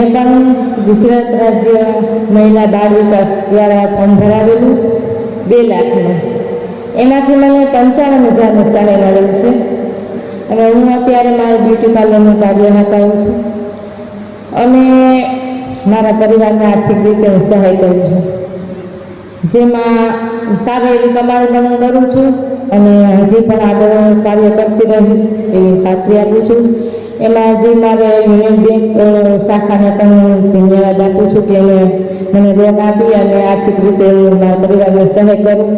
પણ ગુજરાત રાજ્ય મહિલા બાળ વિકાસ દ્વારા ફોર્મ ભરાવેલું બે લાખનું. એમાંથી મને પંચાવન હજારની સહાય મળેલ છે. અને હું અત્યારે મારા બ્યુટી પાર્લરનું કાર્ય હટાવું છું. અને મારા પરિવારને આર્થિક રીતે હું સહાય કરું છું. જેમાં સારી એવી કમાણી પણ હું કરું છું અને હજી પણ આગળ કાર્ય કરતી રહીશ એવી ખાતરી આપું છું. એમાં જે મારે યુનિયન બેંક શાખાને પણ હું ધન્યવાદ આપું છું કે એને મને લોન આપી અને આર્થિક રીતે હું મારા પરિવારને સહાય કરું,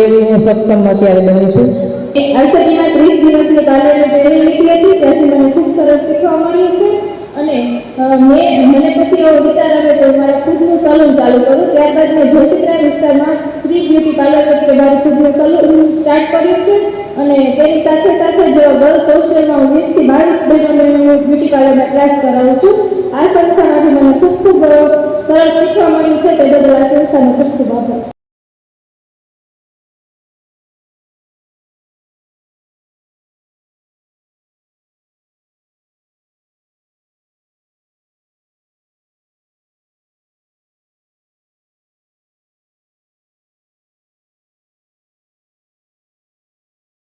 એવી હું સક્ષમ અત્યારે બની છું. અરસરીમાં ત્રીસ દિવસની બાલ્યની લીધી હતી, ત્યાંથી મને ખૂબ સરસ શીખવા મળ્યું છે. અને મેં મને પછી એવો વિચાર આવ્યો કે મારા ખુદનું સલૂન ચાલુ કરું. ત્યારબાદ મેં જ્યોતિત્રા વિસ્તારમાં શ્રી બ્યુટી પાર્લર તરીકે મારું ખુદનું સલૂન સ્ટાર્ટ કર્યું છે. અને તેની સાથે સાથે જ ગર્લ્સ હોસ્ટેલમાં હું વીસથી બાવીસ બહેનોને હું બ્યુટી પાર્લરના ક્લાસ કરાવું છું. આ સંસ્થામાંથી મને ખૂબ ખૂબ સરળ શીખવા મળ્યું છે. તે બદલ આ સંસ્થાનો ખૂબ ખૂબ આભાર.